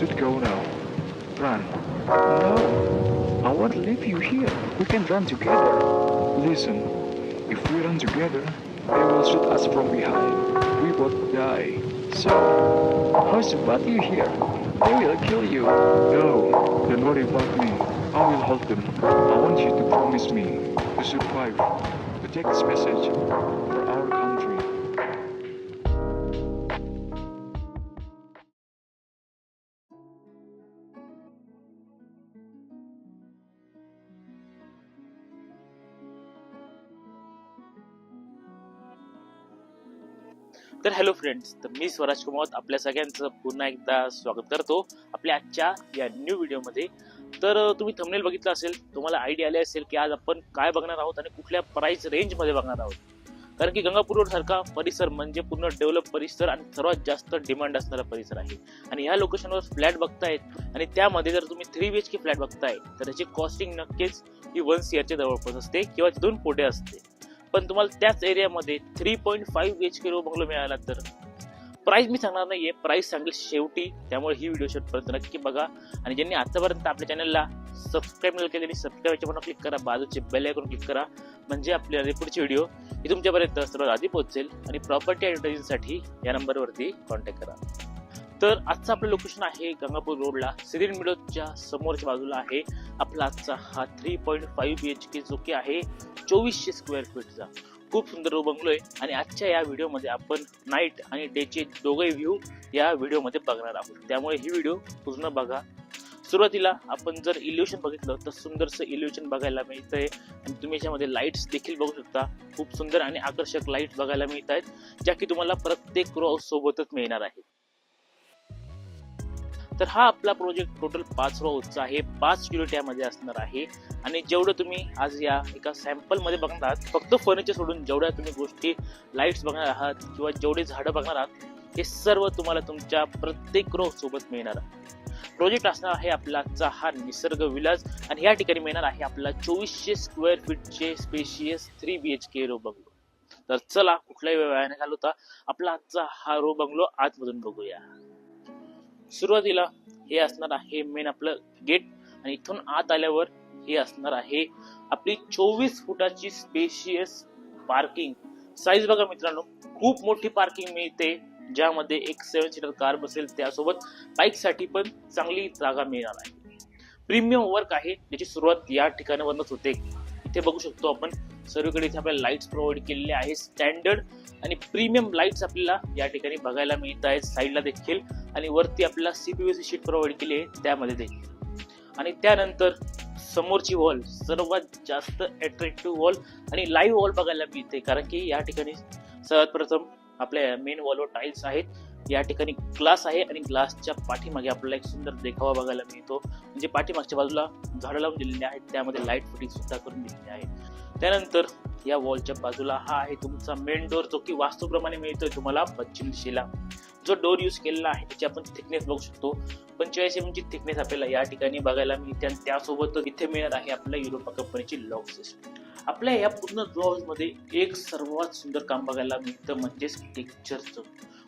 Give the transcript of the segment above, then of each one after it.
should go now. Run. No, I won't leave you here. We can run together. Listen, if we run together, they will shoot us from behind. We both die. So, how's about you here? They will kill you. No, don't worry about me. I will hold them. I want you to promise me to survive, to take this message hello friends तर मी स्वराज कुमावत आपल्या सगळ्यांचं पुन्हा एकदा स्वागत करतो आपल्या आजच्या या न्यू व्हिडिओमध्ये तर तुम्ही थंबनेल बघितलं असेल तुम्हाला आयडिया आली असेल की आज आपण काय बघणार आहोत आणि कुठल्या प्राईस रेंजमध्ये बघणार आहोत. कारण की गंगापूर रोड सारखा परिसर म्हणजे पूर्ण डेव्हलप परिसर आणि सर्वात जास्त डिमांड असणारा परिसर आहे. आणि ह्या लोकेशनवर फ्लॅट बघतायत आणि त्यामध्ये जर तुम्ही three B H K flat बघताय तर त्याची कॉस्टिंग नक्कीच ही वन सी आरच्या जवळपास असते किंवा तिथून पुढे असते. पण तुम्हाला त्याच एरियामध्ये three point five B H K row bungalow मिळाला तर. प्राईस मी सांगणार नाही आहे प्राईस सांगेल शेवटी. त्यामुळे ही व्हिडिओ शेवटपर्यंत नक्की बघा. आणि ज्यांनी आतापर्यंत आपल्या चॅनलला सबस्क्राईब नसेल केले त्यांनी सबस्क्राईबच्या पण क्लिक करा. बाजूचे बेल आयकॉन क्लिक करा. म्हणजे आपल्या पुढची व्हिडिओ ही तुमच्यापर्यंत सर्वात आधी पोहोचेल. आणि प्रॉपर्टी ॲडव्हर्टायझिंगसाठी या नंबरवरती कॉन्टॅक्ट करा. तर आजचं आपलं लोकेशन आहे गंगापूर रोडला सिरिन मिडोच्या समोरच्या बाजूला आहे. आपला आजचा हा three point five B H K जो की आहे चोवीसशे स्क्वेअर फीटचा खूप सुंदर तो बंगलो आहे आणि आजच्या या व्हिडिओमध्ये आपण नाईट आणि डेचे दोघे व्ह्यू या व्हिडिओमध्ये बघणार आहोत. त्यामुळे ही व्हिडिओ पूर्ण बघा. सुरुवातीला आपण जर इल्युशन बघितलं तर सुंदरसं इल्युशन बघायला मिळतंय. आणि तुम्ही याच्यामध्ये लाईट्स देखील बघू शकता. खूप सुंदर आणि आकर्षक लाइट बघायला मिळत आहेत ज्या की तुम्हाला प्रत्येक रो सोबतच मिळणार आहे तर हा आपला प्रोजेक्ट टोटल पाच रोजचा आहे. पाच युनिट यामध्ये असणार आहे. आणि जेवढं तुम्ही आज या एका सॅम्पलमध्ये बघणार आहात फक्त फर्निचर सोडून जेवढ्या तुम्ही गोष्टी लाईट्स बघणार आहात किंवा जेवढे झाडं बघणार आहात हे सर्व तुम्हाला तुमच्या प्रत्येक रो सोबत मिळणार आहे. प्रोजेक्ट असणार आहे आपला आजचा हा निसर्ग विलास आणि या ठिकाणी मिळणार आहे आपला चोवीसशे square फीटचे spacious three B H K row bungalow तर चला कुठलाही वेळाने घालवता आपला आजचा हा रो बंगलो आजमधून बघूया. सुरुवातीला हे असणार आहे मेन आपलं गेट आणि इथून आत आल्यावर हे असणार आहे आपली चोवीस फुटाची स्पेशियस पार्किंग साईज बघा मित्रांनो खूप मोठी पार्किंग मिळते ज्यामध्ये एक सेवन सीटर कार बसेल त्यासोबत बाईकसाठी पण चांगली जागा मिळणार आहे. प्रीमियम वर्क आहे त्याची सुरुवात या ठिकाणावरूनच होते. इथे बघू शकतो आपण सर्वीकडे इथे आपल्याला लाईट्स प्रोव्हाइड केलेले आहे स्टँडर्ड आणि प्रीमियम लाईट्स आपल्याला या ठिकाणी बघायला मिळत आहेत. साईडला देखील. आणि वरती आपल्याला सीपीयूसी शीट प्रोव्हाइड केली आहे. त्यामध्ये देखील. आणि त्यानंतर समोरची वॉल सर्वात जास्त अट्रॅक्टिव्ह वॉल आणि लाईव्ह वॉल बघायला मिळते. कारण की या ठिकाणी सर्वात प्रथम आपल्या मेन वॉलवर टाईल्स आहेत. या ठिकाणी ग्लास आहे आणि ग्लासच्या पाठीमागे आपल्याला एक सुंदर देखावा बघायला मिळतो. म्हणजे पाठीमागच्या बाजूला झाडं लावून दिलेली आहेत. त्यामध्ये लाइट फिटिंग सुद्धा करून दिलेली आहे. त्यानंतर या वॉलच्या बाजूला हा आहे तुमचा मेन डोर जो की वास्तूप्रमाणे मिळतोय तुम्हाला पश्चिम दिशेला. जो डोर यूज केलेला आहे त्याची आपण थिकनेस बघू शकतो. पंचेचाळीस एमची थिकनेस आपल्याला या ठिकाणी बघायला मिळते आणि त्यासोबत इथे मिळणार आहे आपल्या युरोपा कंपनीची लॉक सिस्टम आपल्या या पूर्ण रो मध्ये एक सर्वात सुंदर काम बघायला मिळतं म्हणजेच टेक्चरचं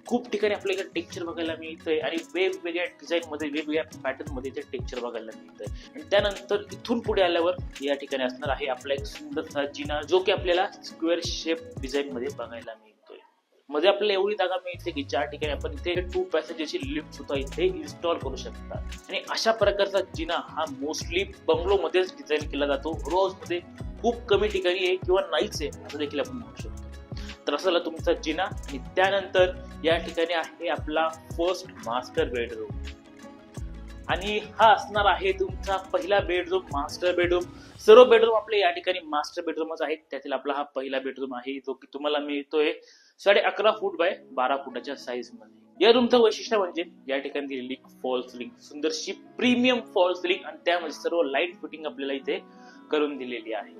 खूप ठिकाणी आपल्याला टेक्चर बघायला मिळतंय आणि वेगवेगळ्या डिझाईन मध्ये वेगवेगळ्या पॅटर्नमध्ये ते टेक्चर बघायला मिळतंय. आणि त्यानंतर इथून पुढे आल्यावर या ठिकाणी असणार आहे आपला एक सुंदरसा जिना जो की आपल्याला स्क्वेअर शेप डिझाईन मध्ये बघायला मिळतोय. मध्ये आपल्याला एवढी जागा मिळते की ज्या ठिकाणी आपण इथे टू पॅसेंजरची लिफ्ट सुद्धा इथे इन्स्टॉल करू शकता. आणि अशा प्रकारचा जिना हा मोस्टली बंगलो मध्येच डिझाईन केला जातो. रोजमध्ये खूप कमी ठिकाणी आहे किंवा नाहीच आहे असं देखील आपण म्हणू शकतो. तर झाला तुमचा जिना आणि त्यानंतर या ठिकाणी आहे आपला फर्स्ट मास्टर बेडरूम आणि हा असणार आहे तुमचा पहिला बेडरूम मास्टर बेडरूम सर्व बेडरूम आपले या ठिकाणी मास्टर बेडरूमच आहेत. त्यातील आपला हा पहिला बेडरूम आहे जो की तुम्हाला मिळतोय साडे अकरा फूट बाय बारा फुटाच्या साईजमध्ये. या रूमचं वैशिष्ट्य म्हणजे या ठिकाणी दिलेली फॉल सिलिंग सुंदरशी प्रीमियम फॉल सिलिंग आणि त्यामध्ये सर्व लाइट फिटिंग आपल्याला इथे करून दिलेली आहे.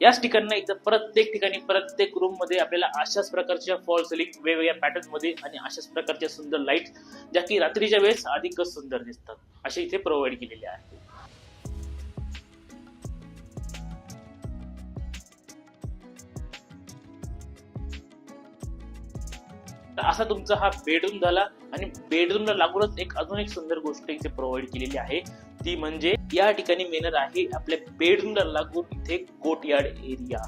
याच ठिकाणी इथं प्रत्येक ठिकाणी प्रत्येक रूममध्ये आपल्याला अशाच प्रकारच्या फॉल सिलिंग वेगवेगळ्या पॅटर्नमध्ये आणि अशाच प्रकारच्या सुंदर लाइट ज्या की रात्रीच्या वेळेस अधिकच सुंदर दिसतात. असे इथे प्रोव्हाइड केलेले आहे. असा तुमचा हा बेडरूम झाला आणि बेडरूमला लागूनच एक अजून एक सुंदर गोष्ट इथे प्रोव्हाइड केलेली आहे. ती म्हणजे या ठिकाणी मिळणार आहे आपल्या बेडरूमला लागून इथे कोटयार्ड एरिया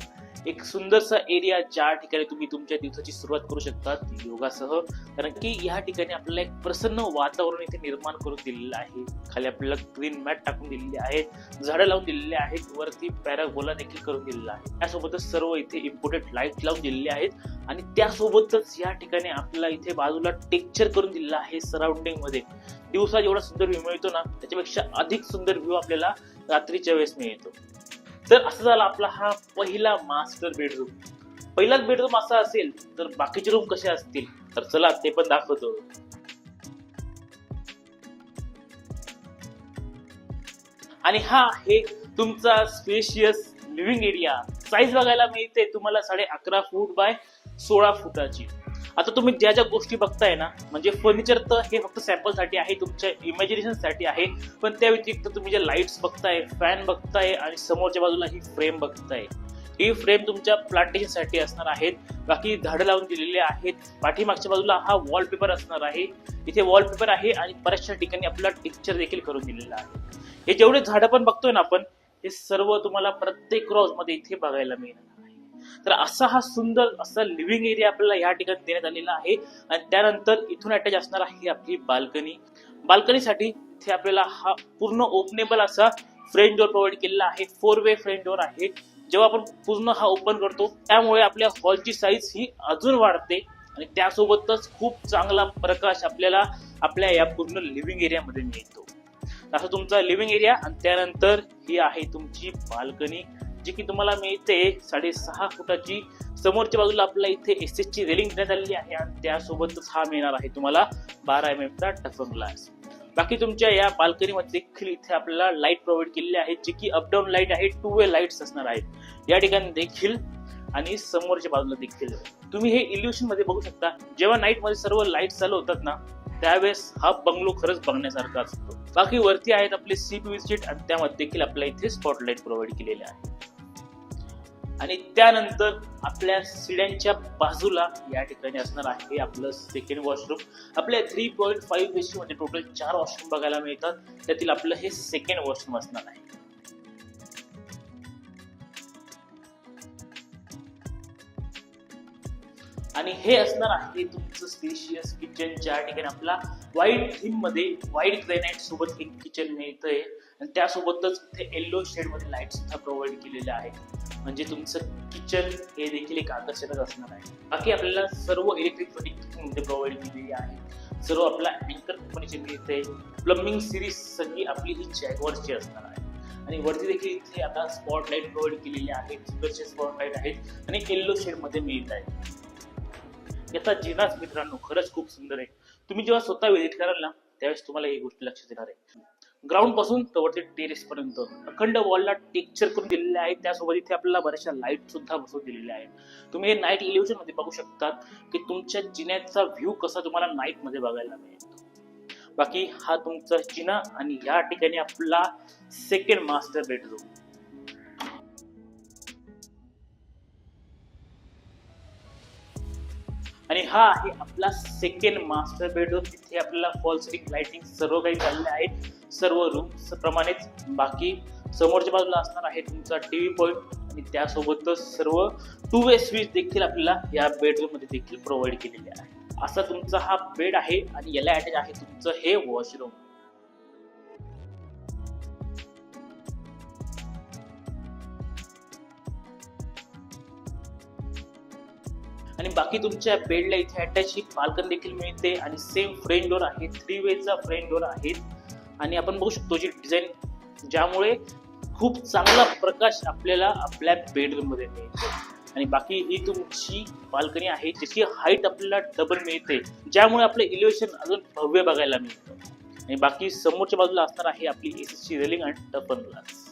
एक सुंदरसा एरिया ज्या ठिकाणी तुम्ही तुमच्या दिवसाची सुरुवात करू शकता योगासह. कारण की या ठिकाणी आपल्याला एक प्रसन्न वातावरण इथे निर्माण करून दिलेलं आहे. खाली आपल्याला ग्रीन मॅट टाकून दिलेली आहे झाडं लावून दिलेली आहेत वरती पॅरागोला देखील करून दिलेला आहे. त्यासोबतच सर्व इथे इम्पोर्टेड लाइट लावून दिलेले आहेत आणि त्यासोबतच या ठिकाणी आपल्याला इथे बाजूला टेक्चर करून दिलेला आहे सराउंडिंगमध्ये. दिवसा जेवढा सुंदर व्ह्यू मिळतो ना त्याच्यापेक्षा अधिक सुंदर व्ह्यू आपल्याला रात्रीच्या वेळेस मिळतो. तर असं झाला आपला हा पहिला मास्टर बेडरूम पहिलाच बेडरूम असा असेल तर बाकीचे रूम कसे असतील? तर चला ते पण दाखवतो. आणि हा आहे तुमचा स्पेशियस लिव्हिंग एरिया साईज बघायला मिळते तुम्हाला साडे अकरा फूट बाय सोळा फुटाची. आता तुम्ही ज्या ज्या गोष्टी बघताय ना म्हणजे फर्निचर तर हे फक्त सॅम्पलसाठी आहे तुमच्या इमॅजिनेशनसाठी आहे पण त्या व्यतिरिक्त तुम्ही जे लाईट्स बघताय फॅन बघताय आणि समोरच्या बाजूला ही फ्रेम बघताय ही फ्रेम तुमच्या प्लांटेशनसाठी असणार आहेत. बाकी झाडं लावून दिलेली आहेत. पाठीमागच्या बाजूला हा वॉलपेपर असणार आहे. इथे वॉलपेपर आहे आणि बऱ्याचशा ठिकाणी आपल्याला पिक्चर देखील करून दिलेलं आहे. हे जेवढे झाडं पण बघतोय ना आपण हे सर्व तुम्हाला प्रत्येक रॉजमध्ये इथे बघायला मिळणार. तर असा हा सुंदर असा लिव्हिंग एरिया आपल्याला या ठिकाणी देण्यात आलेला आहे. आणि त्यानंतर इथून अटॅच असणार आहे आपली बाल्कनी बाल्कनीसाठी इथे आपल्याला हा पूर्ण ओपनेबल असा फ्रेंच डोअर प्रोव्हाइड केलेला आहे. फोर वे फ्रेंच डोअर आहे. जेव्हा आपण पूर्ण हा ओपन करतो त्यामुळे आपल्या हॉलची साईज ही अजून वाढते. आणि त्यासोबतच खूप चांगला प्रकाश आपल्याला आपल्या या पूर्ण लिव्हिंग एरियामध्ये मिळतो. असं तुमचा लिव्हिंग एरिया आणि त्यानंतर ही आहे तुमची बाल्कनी जी की तुम्हाला मिळते साडेसहा फुटाची. समोरच्या बाजूला आपल्याला इथे एस एस ची रेलिंग देण्यात आलेली आहे आणि त्यासोबतच हा मिळणार आहे तुम्हाला बारा एम एम चा टफन ग्लास बाकी तुमच्या या बाल्कनीमध्ये देखील इथे आपल्याला लाइट प्रोव्हाइड केलेली आहे जी की अपडाऊन लाइट आहे टू वे लाईट्स असणार आहेत. या ठिकाणी देखील आणि समोरच्या बाजूला देखील. तुम्ही हे इल्युशनमध्ये बघू शकता जेव्हा नाईटमध्ये सर्व लाइट चालू होतात ना त्यावेळेस हा बंगलो खरंच बघण्यासारखा असतो. बाकी वरती आहेत आपले सीट सीट आणि त्यामध्ये देखील आपल्याला इथे स्पॉटलाईट प्रोव्हाइड केलेले आहे. आणि त्यानंतर आपल्या सिड्यांच्या बाजूला या ठिकाणी असणार आहे आपलं सेकंड वॉशरूम आपल्या थ्री पॉईंट फाईव्ह एच मध्ये टोटल चार वॉशरूम बघायला मिळतात. त्यातील आपलं हे सेकंड वॉशरूम असणार आहे. आणि हे असणार आहे तुमचं स्पेशियस किचन ज्या ठिकाणी आपला व्हाईट थीममध्ये व्हाईट ग्रेनाइट सोबत एक किचन मिळतंय. आणि त्यासोबतच इथे येल्लो शेडमध्ये लाइट सुद्धा प्रोव्हाइड केलेल्या आहेत म्हणजे तुमचं किचन हे देखील एक आकर्षणच असणार आहे. बाकी आपल्याला सर्व इलेक्ट्रिक फिटिंग प्रोव्हाइड केलेली आहे. सर्व आपला अँकर कंपनीचे मिळते प्लंबिंग सिरीज सगळी आपली ही जॅगवरची असणार आहे. आणि वरती देखील इथे आता स्पॉट लाइट प्रोव्हाइड केलेले आहेत सुंदरचे स्पॉट लाइट आहेत. आणि येल्लो शेडमध्ये मिळत आहेत याचा जिनाच मित्रांनो खरंच खूप सुंदर आहे. तुम्ही जेव्हा स्वतः व्हिजिट कराल ना त्यावेळेस तुम्हाला ही गोष्ट लक्षात येणार आहे. ग्राउंडपासून तर वरती टेरेस पर्यंत. अखंड वॉलला टेक्चर करून दिलेले आहे त्यासोबत इथे आपल्याला बऱ्याचशा लाइट सुद्धा बसवून दिलेल्या आहेत. तुम्ही हे नाईट इलेव्हनमध्ये बघू शकतात की तुमच्या जिन्याचा व्ह्यू कसा तुम्हाला नाईटमध्ये बघायला मिळेल बाकी हा तुमचा जिना आणि या ठिकाणी आपला सेकंड मास्टर बेडरूम हा आहे आपला सेकंड मास्टर बेडरूम तिथे आपल्याला फॉल सिलिंग लाइटिंग सर्व काही झालेले आहेत. सर्व रूम प्रमाणेच बाकी. समोरच्या बाजूला असणार आहे तुमचा टीव्ही पॉईंट आणि त्यासोबतच सर्व टू वे स्विच देखील आपल्याला या बेडरूममध्ये देखील प्रोव्हाइड केलेले आहे. असा तुमचा हा बेड आहे आणि याला अटॅच आहे तुमचं हे वॉशरूम बाकी तुमच्या बेडला इथे अटॅच ही बाल्कन देखील मिळते आणि सेम फ्रेंड डोर आहे. थ्री वेचा फ्रेंड डोर आहे. आणि आपण बघू शकतो जी डिझाईन ज्यामुळे खूप चांगला प्रकाश आपल्याला आपल्या बेडरूममध्ये मिळतो. आणि बाकी ही तुमची बाल्कनी आहे ज्याची हाईट आपल्याला डबल मिळते ज्यामुळे आपलं इलिव्हेशन अजून भव्य बघायला मिळतं. आणि बाकी समोरच्या बाजूला असणार आहे आपली एसीची रेलिंग आणि टपन ग्लास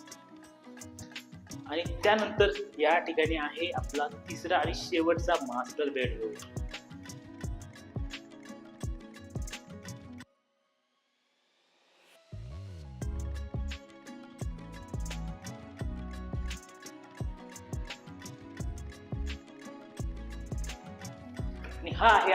आणि त्यानंतर या ठिकाणी आहे आपला तिसरा आणि शेवटचा मास्टर बेडरूम.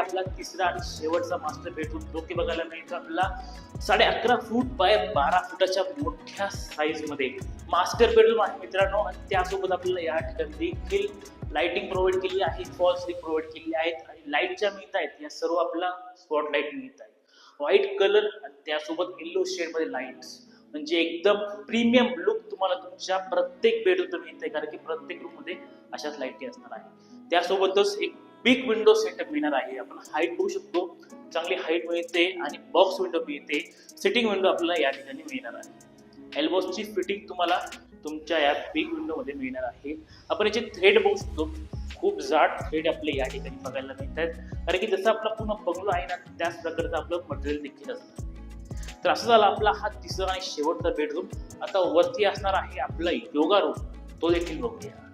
आपला तिसरा आणि शेवटचा मास्टर बेडरूम जो की बघायला मिळतो आपल्याला. साडे अकरा फूट बाय बारा फुटाच्या मोठ्या साईजमध्ये मास्टर बेडरूम आहे मित्रांनो. आणि त्यासोबत आपल्याला या ठिकाणी देखील लाइटिंग प्रोव्हाइड केली आहे. फॉल्स प्रोव्हाइड केली आहेत. आणि लाइट ज्या मिळत आहेत या सर्व आपला स्पॉट लाइट मिळत आहे व्हाईट कलर आणि त्यासोबत येल्लो शेडमध्ये लाईट्स म्हणजे एकदम प्रीमियम लुक तुम्हाला तुमच्या प्रत्येक बेडरूम आहे कारण की प्रत्येक रूममध्ये अशाच लाईटी असणार आहे. त्यासोबतच एक बिग विंडो सेटअप मिळणार आहे. आपण हाईट बघू शकतो. चांगली हाईट मिळते आणि बॉक्स विंडो मिळते. सिटिंग विंडो आपल्याला या ठिकाणी मिळणार आहे. एल्बोसची फिटिंग तुम्हाला तुमच्या या बिग विंडोमध्ये मिळणार आहे. आपण याचे थ्रेड बघू शकतो. खूप जाड थ्रेड आपले या ठिकाणी बघायला मिळत आहेत. कारण की जसं आपला पूर्ण बंगलो आहे ना त्याच प्रकारचं आपलं मटेरियल देखील असणार तर असं झाला आपला हा तिसरा आणि शेवटचा बेडरूम आता वरती असणार आहे आपला योगा रूम तो देखील बघूया.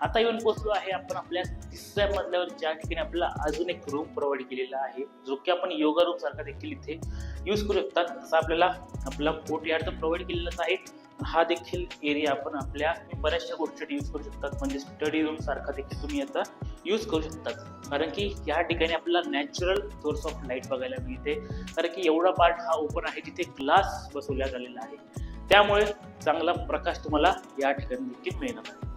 आता येऊन पोहोचलो आहे आपण आपल्या तिसऱ्या मजल्यावर ज्या ठिकाणी आपल्याला अजून एक रूम प्रोव्हाइड केलेला आहे जो की आपण योगा रूम सारखा देखील इथे यूज करू शकतात. तसा आपल्याला आपला कोर्ट यार्ड तर प्रोव्हाइड केलेलाच आहे. हा देखील एरिया आपण आपल्या बऱ्याचशा गोष्टी यूज करू शकतात. म्हणजे स्टडी रूम सारखा देखील तुम्ही आता यूज करू शकतात. कारण की या ठिकाणी आपल्याला नॅचरल सोर्स ऑफ लाइट बघायला मिळते. कारण की एवढा पार्ट हा ओपन आहे तिथे ग्लास बसवल्या झालेला आहे. त्यामुळे चांगला प्रकाश तुम्हाला या ठिकाणी देखील मिळणार आहे.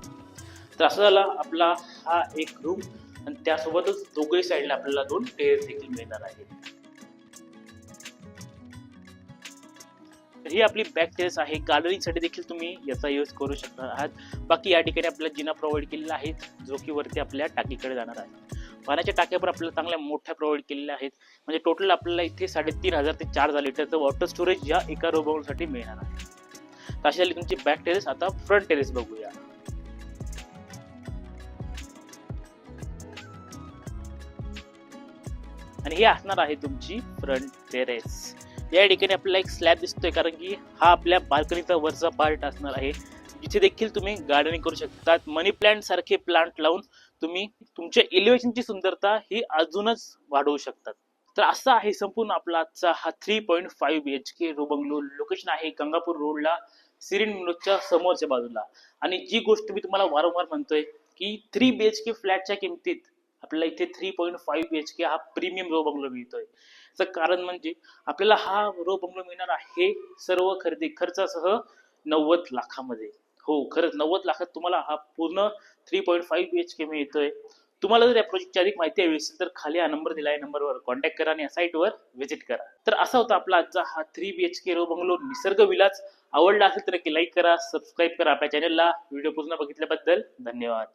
तर असं झाला. आपला हा एक रूम आणि त्यासोबतच दोघही साईडला आपल्याला दोन टेरेस देखील मिळणार आहेत. तर ही आपली बॅक टेरेस आहे. गार्डनिंगसाठी देखील तुम्ही याचा यूज करू शकणार आहात. बाकी या ठिकाणी आपल्याला जिना प्रोव्हाइड केलेला आहे. जो की वरती आपल्या टाकीकडे जाणार आहे. पाण्याच्या टाक्यावर आपल्याला चांगल्या मोठ्या प्रोव्हाइड केलेल्या आहेत. म्हणजे टोटल आपल्याला इथे साडेतीन हजार ते चार हजार लिटरचं वॉटर स्टोरेज या एका रोबोसाठी मिळणार आहे. तर अशा तुमची बॅक टेरेस आता फ्रंट टेरेस बघूया. आणि ही असणार आहे तुमची फ्रंट टेरेस या ठिकाणी आपल्याला एक स्लॅब दिसतोय कारण की हा आपल्या बाल्कनीचा वरचा पार्ट असणार आहे. जिथे देखील तुम्ही गार्डनिंग करू शकतात. मनी प्लांट सारखे प्लांट लावून तुम्ही तुमच्या एलिव्हेशनची सुंदरता ही अजूनच वाढवू शकतात. तर असा आहे संपूर्ण आपला आजचा हा three point five B H K row bungalow location आहे गंगापूर रोडला सिरिन मिनोजच्या समोरच्या बाजूला. आणि जी गोष्ट मी तुम्हाला वारंवार म्हणतोय की थ्री बी एच के फ्लॅटच्या किमतीत आपल्याला इथे three point five B H K हा प्रीमियम रो बंगलो मिळतोय. याचं कारण म्हणजे आपल्याला हा रो बंगलो मिळणार आहे सर्व खरेदी खर्चासह नव्वद लाखामध्ये. हो खरंच नव्वद लाखात तुम्हाला हा पूर्ण three point five B H K मिळतोय. तुम्हाला जर या प्रोजेक्टची अधिक माहिती हवी असेल तर खाली हा नंबर दिला आहे नंबरवर कॉन्टॅक्ट करा आणि या साईटवर व्हिजिट करा. तर असा होता आपला आजचा हा three B H K row bungalow Nisarg Vilas. आवडला असेल तर लाईक करा सबस्क्राईब करा आपल्या चॅनलला व्हिडिओ पूर्ण बघितल्याबद्दल धन्यवाद.